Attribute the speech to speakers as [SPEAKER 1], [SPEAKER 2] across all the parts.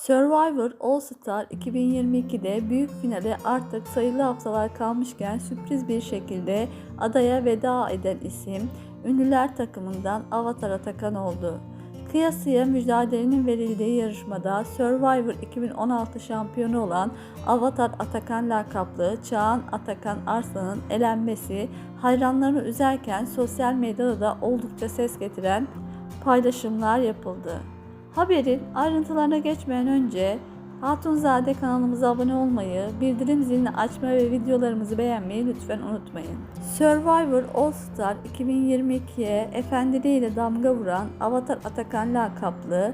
[SPEAKER 1] Survivor All Star 2022'de büyük finale artık sayılı haftalar kalmışken sürpriz bir şekilde adaya veda eden isim ünlüler takımından Avatar Atakan oldu. Kıyasıya mücadelenin verildiği yarışmada Survivor 2016 şampiyonu olan Avatar Atakan lakaplı Çağan Atakan Arslan'ın elenmesi hayranlarını üzerken sosyal medyada da oldukça ses getiren paylaşımlar yapıldı. Haberin ayrıntılarına geçmeden önce Hatunzade kanalımıza abone olmayı, bildirim zilini açmayı ve videolarımızı beğenmeyi lütfen unutmayın. Survivor All Star 2022'ye efendiliğiyle damga vuran Avatar Atakan lakaplı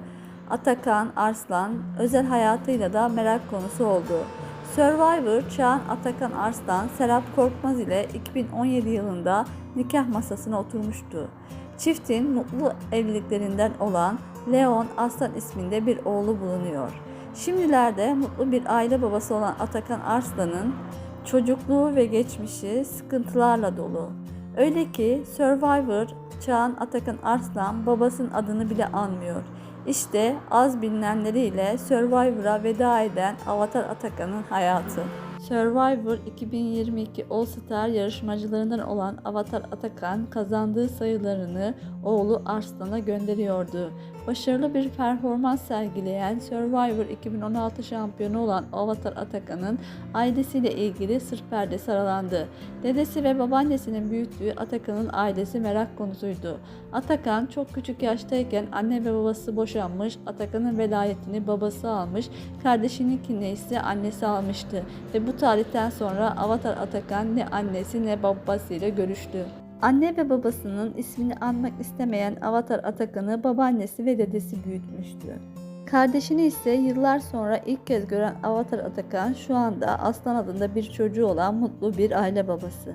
[SPEAKER 1] Atakan Arslan özel hayatıyla da merak konusu oldu. Survivor Çağan Atakan Arslan, Serap Korkmaz ile 2017 yılında nikah masasına oturmuştu. Çiftin mutlu evliliklerinden olan Leon Aslan isminde bir oğlu bulunuyor. Şimdilerde mutlu bir aile babası olan Atakan Arslan'ın çocukluğu ve geçmişi sıkıntılarla dolu. Öyle ki Survivor Çağan Atakan Arslan babasının adını bile anmıyor. İşte az bilinenleriyle Survivor'a veda eden Avatar Atakan'ın hayatı. Survivor 2022 All Star yarışmacılarından olan Avatar Atakan kazandığı sayılarını oğlu Arslan'a gönderiyordu. Başarılı bir performans sergileyen Survivor 2016 şampiyonu olan Avatar Atakan'ın ailesiyle ilgili sır perdesi aralandı. Dedesi ve babaannesinin büyüttüğü Atakan'ın ailesi merak konusuydu. Atakan çok küçük yaştayken anne ve babası boşanmış, Atakan'ın velayetini babası almış, kardeşininkini ise annesi almıştı ve bu tarihten sonra Avatar Atakan ne annesi ne babasıyla görüştü. Anne ve babasının ismini anmak istemeyen Avatar Atakan'ı babaannesi ve dedesi büyütmüştü. Kardeşini ise yıllar sonra ilk kez gören Avatar Atakan şu anda Aslan adında bir çocuğu olan mutlu bir aile babası.